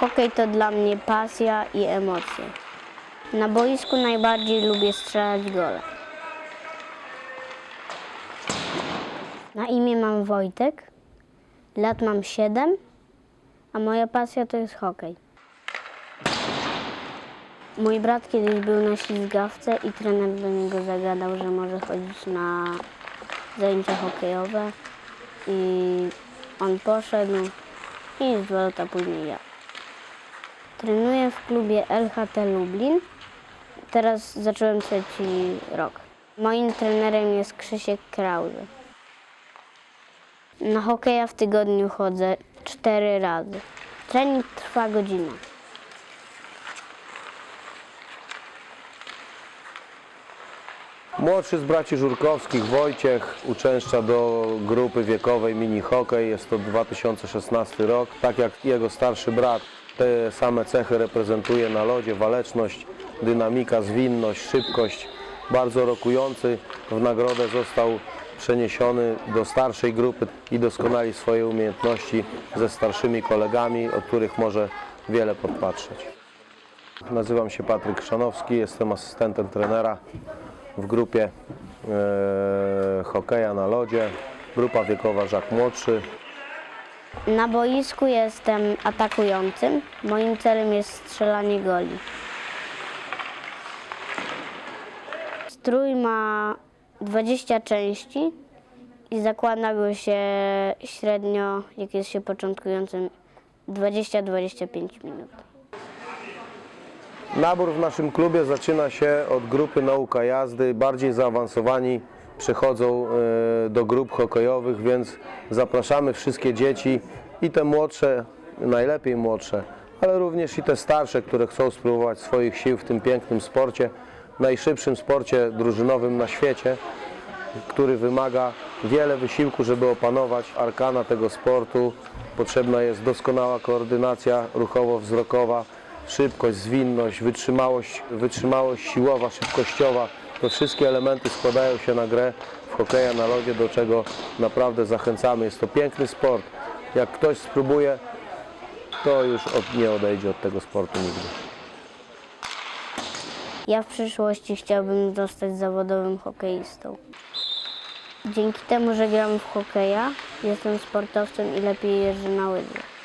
Hokej to dla mnie pasja i emocje. Na boisku najbardziej lubię strzelać gole. Na imię mam Wojtek, lat mam 7, a moja pasja to jest hokej. Mój brat kiedyś był na ślizgawce i trener do niego zagadał, że może chodzić na zajęcia hokejowe i on poszedł i dwa lata później ja. Trenuję w klubie LHT Lublin. Teraz zacząłem trzeci rok. Moim trenerem jest Krzysiek Krause. Na hokeja w tygodniu chodzę cztery razy. Trening trwa godzinę. Młodszy z braci Żurkowskich, Wojciech, uczęszcza do grupy wiekowej mini hokej. Jest to 2016 rok. Tak jak jego starszy brat, te same cechy reprezentuje na lodzie. Waleczność, dynamika, zwinność, szybkość. Bardzo rokujący. W nagrodę został przeniesiony do starszej grupy i doskonali swoje umiejętności ze starszymi kolegami, od których może wiele podpatrzeć. Nazywam się Patryk Szanowski, jestem asystentem trenera w grupie e, hokeja na lodzie. Grupa wiekowa Żak Młodszy. Na boisku jestem atakującym. Moim celem jest strzelanie goli. Strój ma 20 części i zakłada go się średnio, jak jest się początkującym, 20-25 minut. Nabór w naszym klubie zaczyna się od grupy nauka jazdy. Bardziej zaawansowani przychodzą e, do grup hokejowych, więc zapraszamy wszystkie dzieci i te młodsze, najlepiej młodsze, ale również i te starsze, które chcą spróbować swoich sił w tym pięknym sporcie, najszybszym sporcie drużynowym na świecie. który wymaga wiele wysiłku, żeby opanować arkana tego sportu. Potrzebna jest doskonała koordynacja ruchowo-wzrokowa, szybkość, zwinność, wytrzymałość, wytrzymałość siłowa, szybkościowa. To wszystkie elementy składają się na grę w hokeja na lodzie, do czego naprawdę zachęcamy. Jest to piękny sport. Jak ktoś spróbuje, to już od, nie odejdzie od tego sportu nigdy. Ja w przyszłości chciałbym zostać zawodowym hokeistą. Dzięki temu, że gram w hokeja, jestem sportowcem i lepiej jeżdżę na łyżwach.